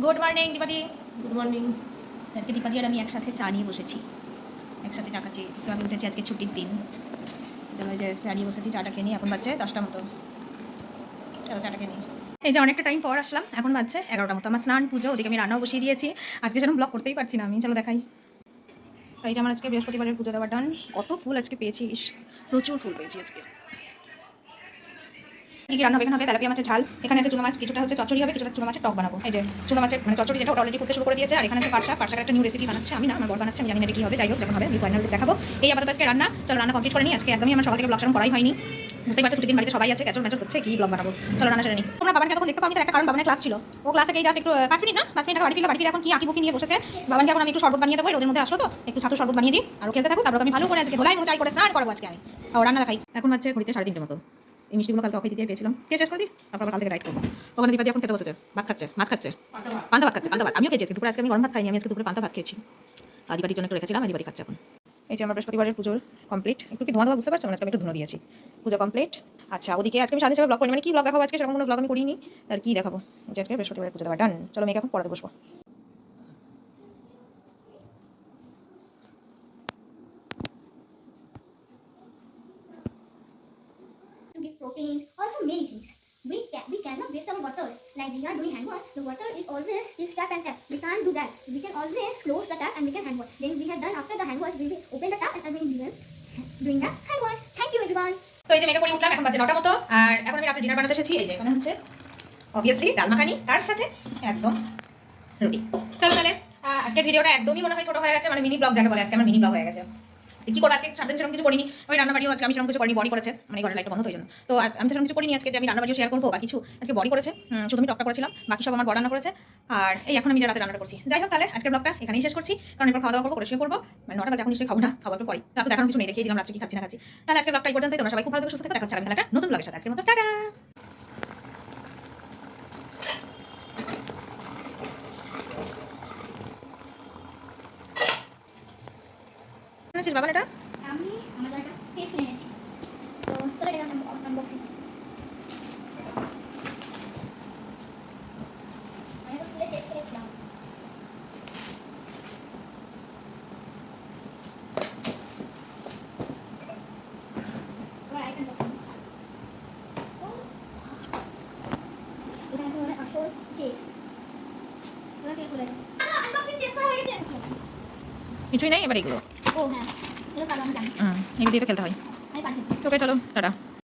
Good morning দীপাদি good morning আজকে দীপাদি আর আমি একসাথে চা নিয়ে বসেছি। একসাথে চা খাচ্ছি। তো আমি উঠেছি আজকে ছুটির দিন। চলো যে চা নিয়ে বসেছি, চাটা খেয়ে নিই। এখন বাজছে দশটা মতো। চলো চাটা খেয়ে নিই। এই যে অনেকটা টাইম পর আসলাম। এখন বাজছে এগারোটা মতো। আমার স্নান, পুজো, ওদিকে আমি রান্নাও বসিয়ে দিয়েছি। আজকে যেন ব্লগ করতেই পারছি না। আমি চলো দেখাই। তো এই যে আমার আজকে বৃহস্পতিবারের পুজো দেওয়ার ডান কত ফুল আজকে পেয়েছি প্রচুর ফুল পেয়েছি আজকে। কি কি রান্না হবে, এখানে হবে তেলাপিয়া মাছের ঝাল, এখানে আছে চুনো মাছ, কিছুটা হচ্ছে চচ্চড়ি হবে, কিছুটা চুনো মাছের টক বানাবো। এই যে, চুনো মাছের মানে চচ্চড়ি যেটা অলরেডি করতে শুরু করে দিয়েছে, আর এখানে আছে পার্সা পার্সার একটা নিউ রেসিপি বানাচ্ছে আমি না, আমার বর বানাচ্ছে, আমি জানি না কি হবে, যাই হোক, যখন হবে আমি ফাইনাল দেখাবো। এই আপাতত আজকে রান্না, চলো রান্না কমপ্লিট করে নিই, আজকে একদমই আমার সকাল থেকে ব্লগ করাই হয়নি। বুঝতেই পারছ ছুটির বাড়িতে সবাই আছে ক্যাচল ম্যাচল হচ্ছে, কি ব্লগ বানাবো? চলো রান্না সেরে নিই। তোমরা বাবানকে তখন দেখতে পাবো একটা কারণ বাবানের ক্লাস ছিল। ও ক্লাস থেকে জাস্ট একটু পাঁচ মিনিট না, পাঁচ মিনিট বাড়ি ফিরে বাড়ি ফিরে এখন কি আঁকি বুকি নিয়ে বসেছে? বাবানকে এখন আমি একটু শরবত বানিয়ে দেবো, এর ওদের মধ্যে আসলো তো, একটু ছাত্র শরবত বানিয়ে দিই, আর খেলতে থাকুক, তারপর আমি ভালো করে আজকে ধোলাই মোচাই করে স্নান করব আজকে ও, রান্না দেখাই। এখন হচ্ছে ঘড়িতে সাড়ে তিনটে মতো। এই মিষ্টিগুলো কালকে অফিস দিতে পেয়েছিলাম কে শেষ করে দিই তারপর কাল থেকে রাইট করব। ওখানে দীপাদি এখন খেতে বসেছে? ভাত খাচ্ছে, মাছ খাচ্ছে? পান্তা ভাত খাচ্ছে, পান্তা ভাত। আমিও খেয়েছি দুপুরে আজকে আমি গরম ভাত খাইনি, আমি আজকে দুপুরে পান্তা ভাত খেয়েছি। আর দীপাদির জন্য একটু রেখেছিলাম আর দীপাদি খাচ্ছে এখন। এই যে আমার বৃহস্পতিবারের পুজোর কমপ্লিট একটু কি ধোঁয়া ধোঁয়া বুঝতে পারছ? মানে আজকে একটু ধুনো দিয়েছি। পুজো কমপ্লিট আচ্ছা ওদিকে আজকে আমি সাথে সাথে ব্লগ করি। মানে কি ব্লগ দেখাবো আজকে? সেরকম কোনো ব্লগ আমি করিনি। আর কি দেখাবো? আজকে বৃহস্পতিবারের পুজো দেওয়া। ডান চলো মেয়েকে এখন পড়াতে বসবো। Proteins, also many things. We can we cannot waste our water. Like we are doing hand wash, the water is always is tap and tap. We can't do that. We can always close the tap and we can hand wash. Then we have done after the hand wash, we will open the tap and again we will doing the hand wash. Thank you everyone. তো এই যে মেয়েকে পরে উঠলাম এখন বাজে নটা মতো আর এখন আমি রাতে ডিনার বানাতে এসেছি এই যে এখানে হচ্ছে অবভিয়াসলি ডাল মাখানি তার সাথে একদম রুটি চলো তাহলে আজকের ভিডিওটা একদমই মনে হয় ছোট হয়ে গেছে মানে মিনি ব্লগ যাকে বলে আজকে আমার মিনি ব্লগ হয়ে গেছে কি করব আজকে? সারাদিন সেরকম কিছু করিনি। ওই রান্নাবাড়িও আজকে আমি সেরকম কিছু করিনি বডি করেছে। মানে ঘরের লাইট বন্ধ তো জন্য। তো আজ আমি সেরকম কিছু করিনি আজকে যে আমি রান্নাবাড়িও শেয়ার করব বা কিছু। আজকে বডি করেছে। শুধু আমি টকটা করেছিলাম। বাকি সব আমার বড় রান্না করেছে। আর এই এখন আমি যে রাতে রান্নাটা করছি। যাই হোক তাহলে আজকের ব্লগটা এখানেই শেষ করছি। কারণ এরপর খাওয়া দাওয়া করব করে পড়ব মানে নটা বাজে এখন নিশ্চয়ই খাব না খাওয়া একটু পরে। তারপর দেখানোর কিছু নেই, দেখিয়ে দিলাম, রাত্রে কি খাচ্ছি না খাচ্ছি। তাহলে আজকে ব্লগটা এই পর্যন্তই। তোমরা সবাই খুব ভালো সুস্থ থেকে। একটা নতুন ব্লগের সাথে। আজকের মতো, টাটা! আছিস বাবা এটা? আমি আমার একটা চেস এনেছি তো চলো এটা আনবক্সিং আমি তো স্কুলে চেস খেলেছিলাম। এবার আরেকটা unboxing। ও, এটা একেবারে আসল চেস এবার কে খুলে আচ্ছা আনবক্সিং চেস করা কিছুই নেই এবার এগুলো। ও হ্যাঁ। এগুলো দিয়ে তো খেলতে হয়। তোকে চলো টাটা।